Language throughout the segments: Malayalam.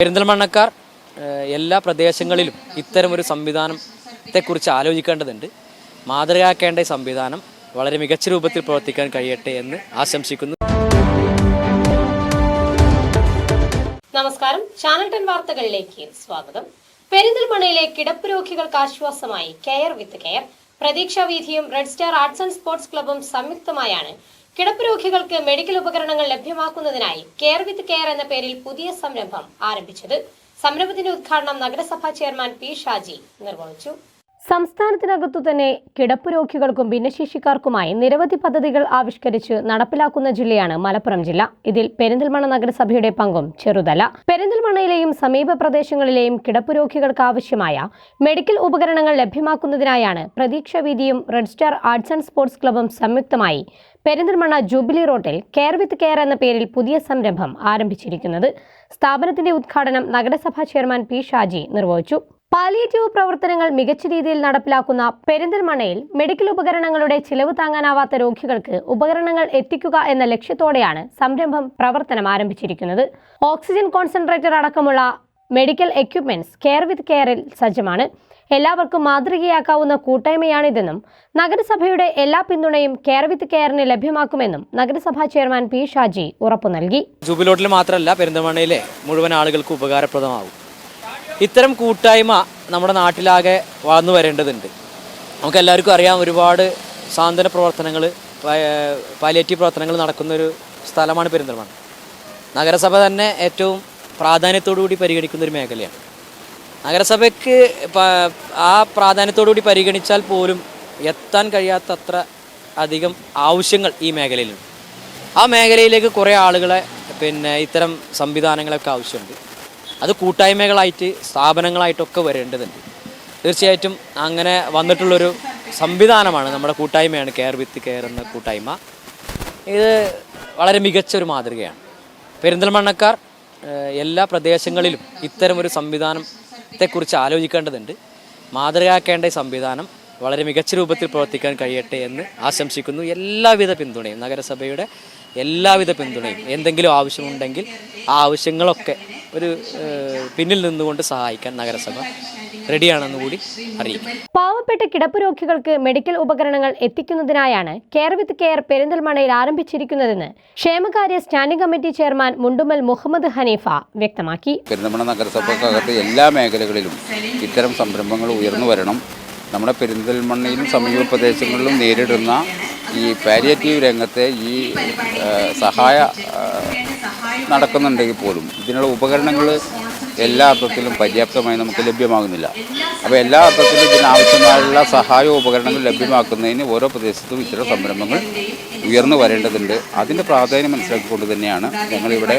പെരിന്തൽമണ്ണക്കാർ എല്ലാ പ്രദേശങ്ങളിലും ഇത്തരമൊരു സംവിധാനത്തെക്കുറിച്ച് ആലോചിക്കേണ്ടതുണ്ട്. മാതൃകയാക്കേണ്ട ഈ സംവിധാനം വളരെ മികച്ച രൂപത്തിൽ പ്രവർത്തിക്കാൻ കഴിയട്ടെ എന്ന് ആശംസിക്കുന്നു. നമസ്കാരം. ചാനൽ ടെൻ വാർത്തകളിലേക്ക് സ്വാഗതം. പെരിന്തൽമണ്ണയിലെ കിടപ്പ് രോഗികൾക്ക് ആശ്വാസമായി care with care. Pratheeksha വീഥിയും red star arts and sports ക്ലബും സംയുക്തമായാണ് കിടപ്പ് രോഗികൾക്ക് മെഡിക്കൽ ഉപകരണങ്ങൾ ലഭ്യമാക്കുന്നതിനായി കെയർ വിത്ത് കെയർ എന്ന പേരിൽ പുതിയ സംരംഭം ആരംഭിച്ചത്. സംരംഭത്തിന്റെ ഉദ്ഘാടനം നഗരസഭാ ചെയർമാൻ പി ഷാജി നിർവഹിച്ചു. സംസ്ഥാനത്തിനകത്തു തന്നെ കിടപ്പ് രോഗികൾക്കും ഭിന്നശേഷിക്കാർക്കുമായി നിരവധി പദ്ധതികൾ ആവിഷ്കരിച്ച് നടപ്പിലാക്കുന്ന ജില്ലയാണ് മലപ്പുറം ജില്ല. ഇതിൽ പെരിന്തൽമണ്ണ നഗരസഭയുടെ പങ്കും ചെറുതല്ല പെരിന്തൽമണ്ണയിലെയും സമീപ പ്രദേശങ്ങളിലെയും കിടപ്പ് രോഗികൾക്ക് ആവശ്യമായ മെഡിക്കൽ ഉപകരണങ്ങൾ ലഭ്യമാക്കുന്നതിനായാണ് പ്രതീക്ഷ വീതിയും red star arts and sports ക്ലബും സംയുക്തമായി പെരിന്തൽമണ്ണ ജൂബിലി റോഡിൽ കെയർ വിത്ത് കെയർ എന്ന പേരിൽ പുതിയ സംരംഭം ആരംഭിച്ചിരിക്കുന്നത്. സ്ഥാപനത്തിന്റെ ഉദ്ഘാടനം നഗരസഭാ ചെയർമാൻ പി ഷാജി നിർവഹിച്ചു. പാലിയേറ്റീവ് പ്രവർത്തനങ്ങൾ മികച്ച രീതിയിൽ നടപ്പിലാക്കുന്ന പെരിന്തൽമണയിൽ മെഡിക്കൽ ഉപകരണങ്ങളുടെ ചിലവ് താങ്ങാനാവാത്ത രോഗികൾക്ക് ഉപകരണങ്ങൾ എത്തിക്കുക എന്ന ലക്ഷ്യത്തോടെയാണ് സംരംഭം പ്രവർത്തനം ആരംഭിച്ചിരിക്കുന്നത്. ഓക്സിജൻ കോൺസെൻട്രേറ്റർ അടക്കമുള്ള മെഡിക്കൽ എക്യുപ്മെന്റ്സ് കെയർ വിത്ത് കെയറിൽ സജ്ജമാണ്. എല്ലാവർക്കും മാതൃകയാക്കാവുന്ന കൂട്ടായ്മയാണിതെന്നും നഗരസഭയുടെ എല്ലാ പിന്തുണയും കെയർ വിത്ത് കെയറിന് ലഭ്യമാക്കുമെന്നും നഗരസഭാ ചെയർമാൻ പി ഷാജി ഉറപ്പു നൽകി. ജൂബിലോട്ടിൽ മാത്രമല്ല പെരിന്തൽമണ്ണയിലെ മുഴുവൻ ആളുകൾക്ക് ഉപകാരപ്രദമാവും. ഇത്തരം കൂട്ടായ്മ നമ്മുടെ നാട്ടിലാകെ വളർന്നു വരേണ്ടതുണ്ട്. നമുക്കെല്ലാവർക്കും അറിയാം ഒരുപാട് സാന്ത്വന പ്രവർത്തനങ്ങൾ പാലിയേറ്റീവ് പ്രവർത്തനങ്ങൾ നടക്കുന്നൊരു സ്ഥലമാണ് പെരിന്തൽമണ്ണ. നഗരസഭ തന്നെ ഏറ്റവും പ്രാധാന്യത്തോടു കൂടി പരിഗണിക്കുന്ന ഒരു മേഖലയാണ്. നഗരസഭയ്ക്ക് ആ പ്രാധാന്യത്തോടു കൂടി പരിഗണിച്ചാൽ പോലും എത്താൻ കഴിയാത്തത്ര അധികം ആവശ്യങ്ങൾ ഈ മേഖലയിലുണ്ട്. ആ മേഖലയിലേക്ക് കുറേ ആളുകളെ പിന്നെ ഇത്തരം സംവിധാനങ്ങളൊക്കെ ആവശ്യമുണ്ട്. അത് കൂട്ടായ്മകളായിട്ട് സ്ഥാപനങ്ങളായിട്ടൊക്കെ വരേണ്ടതുണ്ട്. തീർച്ചയായിട്ടും അങ്ങനെ വന്നിട്ടുള്ളൊരു സംവിധാനമാണ് നമ്മുടെ കൂട്ടായ്മയാണ് കെയർ വിത്ത് കെയർ എന്ന കൂട്ടായ്മ. ഇത് വളരെ മികച്ച ഒരു മാതൃകയാണ്. പെരിന്തൽമണ്ണക്കാർ എല്ലാ പ്രദേശങ്ങളിലും ഇത്തരമൊരു സംവിധാനത്തെക്കുറിച്ച് ആലോചിക്കേണ്ടതുണ്ട്. മാതൃകയാക്കേണ്ട സംവിധാനം വളരെ മികച്ച രൂപത്തിൽ പ്രവർത്തിക്കാൻ കഴിയട്ടെ എന്ന് ആശംസിക്കുന്നു. എല്ലാവിധ പിന്തുണയും നഗരസഭയുടെ എല്ലാവിധ പിന്തുണയും. എന്തെങ്കിലും ആവശ്യമുണ്ടെങ്കിൽ ആ ആവശ്യങ്ങളൊക്കെ ഒരു പിന്നിൽ നിന്നുകൊണ്ട് സഹായിക്കാൻ നഗരസഭ റെഡിയാണെന്ന് കൂടി അറിയിക്കും. പാവപ്പെട്ട കിടപ്പ് രോഗികൾക്ക് മെഡിക്കൽ ഉപകരണങ്ങൾ എത്തിക്കുന്നതിനായാണ് കെയർ വിത്ത് കെയർ പെരിന്തൽമണയിൽ ആരംഭിച്ചിരിക്കുന്നതെന്ന് ക്ഷേമകാര്യ standing committee chairman Mundumal Muhammad Haneefa വ്യക്തമാക്കി. പെരിന്തൽമണ നഗരസഭക്കകത്ത് എല്ലാ മേഖലകളിലും ഇത്തരം സംരംഭങ്ങൾ ഉയർന്നു വരണം. നമ്മുടെ പെരിന്തൽമണ്ണയിലും സമീപ പ്രദേശങ്ങളിലും നേരിടുന്ന ഈ പാലിയേറ്റീവ് രംഗത്തെ ഈ സഹായ നടക്കുന്നുണ്ടെങ്കിൽ പോലും ഇതിനുള്ള ഉപകരണങ്ങൾ എല്ലാ അർത്ഥത്തിലും പര്യാപ്തമായി നമുക്ക് ലഭ്യമാകുന്നില്ല. അപ്പോൾ എല്ലാ അർത്ഥത്തിലും ഇതിനാവശ്യമായുള്ള സഹായ ഉപകരണങ്ങൾ ലഭ്യമാക്കുന്നതിന് ഓരോ പ്രദേശത്തും ഇത്തരം സംരംഭങ്ങൾ ഉയർന്നു വരേണ്ടതുണ്ട്. അതിന്റെ പ്രാധാന്യം മനസ്സിലാക്കിക്കൊണ്ട് തന്നെയാണ് ഞങ്ങളിവിടെ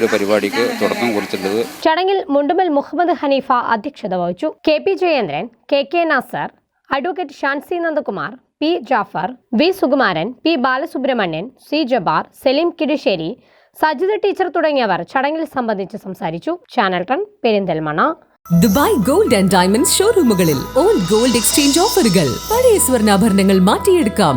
ഒരു പരിപാടിക്ക് തുടക്കം കുറിച്ചിട്ടുള്ളത്. ചടങ്ങിൽ മുണ്ടുമൽ മുഹമ്മദ് ഹനീഫ അധ്യക്ഷത വഹിച്ചു. K P Jayendran K K Nasar advocate Shancy Nandakumar P Jafar V Sukumaran P Balasubramanian C Jabbar Saleem Kidissery Sajitha teacher തുടങ്ങിയവർ ചടങ്ങിൽ സംബന്ധിച്ച് സംസാരിച്ചു. Channel ton Perinthalmanna Dubai gold and diamond ഷോറൂമുകളിൽ old gold exchange ഓഫറുകൾ. പഴയ സ്വർണാഭരണങ്ങൾ മാറ്റിയെടുക്കാം.